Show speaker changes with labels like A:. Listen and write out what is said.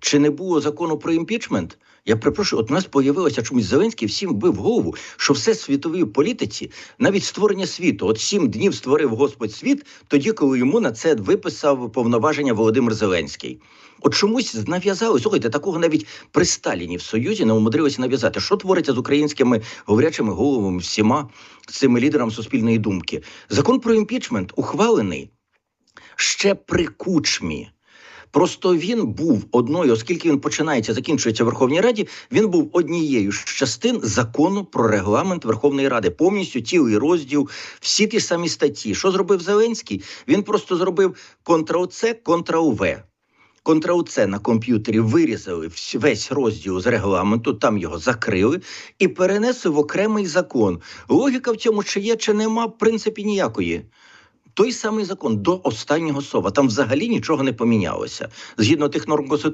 A: чи не було закону про імпічмент? Я перепрошую, от у нас появилося чомусь Зеленський всім бив голову, що все світовій політиці, навіть створення світу, от сім днів створив Господь світ, тоді, коли йому на це виписав повноваження Володимир Зеленський. От чомусь нав'язали. Слухайте, такого навіть при Сталіні в Союзі не умудрилися нав'язати. Що твориться з українськими говорячими головами всіма цими лідерами суспільної думки? Закон про імпічмент ухвалений ще при кучмі. Просто він був одною, оскільки він починається, закінчується в Верховній Раді. Він був однією з частин закону про регламент Верховної Ради, повністю цілий розділ, всі ті самі статті. Що зробив Зеленський? Він просто зробив Ctrl-C, Ctrl-V. Ctrl-C на комп'ютері вирізали весь розділ з регламенту, там його закрили і перенесли в окремий закон. Логіка в цьому чи є, чи нема, в принципі, ніякої. Той самий закон до останнього слова. Там взагалі нічого не помінялося. Згідно тих норм Конституції.